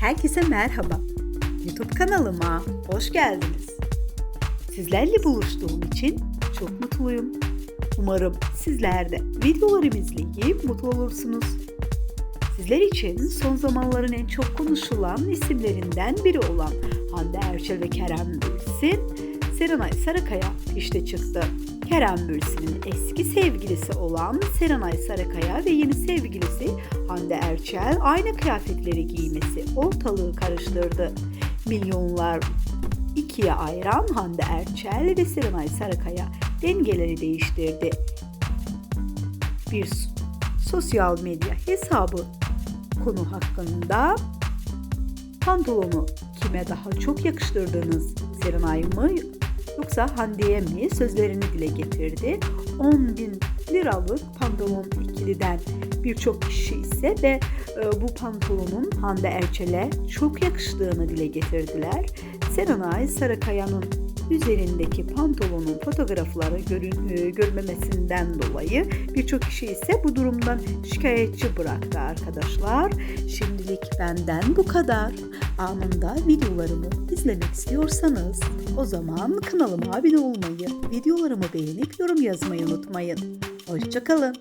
Herkese merhaba. YouTube kanalıma hoş geldiniz. Sizlerle buluştuğum için çok mutluyum. Umarım sizler de videolarımı izleyip mutlu olursunuz. Sizler için son zamanların en çok konuşulan isimlerinden biri olan Hande Erçel ve Kerem Bürsin, Serenay Sarıkaya işte çıktı. Kerem Bürsin'in eski sevgilisi olan Serenay Sarıkaya ve yeni sevgilisi Hande Erçel aynı kıyafetleri giymesi ortalığı karıştırdı. Milyonlar ikiye ayıran Hande Erçel ve Serenay Sarıkaya dengeleri değiştirdi. Bir sosyal medya hesabı konu hakkında pantolonu kime daha çok yakıştırdınız? Serenay mı yoksa Hande'ye mi sözlerini dile getirdi. 10 bin liralık pantolon ikiliden birçok kişi ise de e, bu pantolonun Hande Erçel'e çok yakıştığını dile getirdiler. Serenay Sarıkaya'nın üzerindeki pantolonun fotoğrafları görün, e, görmemesinden dolayı birçok kişi ise bu durumdan şikayetçi bıraktı arkadaşlar. Şimdilik benden bu kadar. Anında videolarımı izlemek istiyorsanız o zaman kanalıma abone olmayı, videolarımı beğenip yorum yazmayı unutmayın. Hoşçakalın.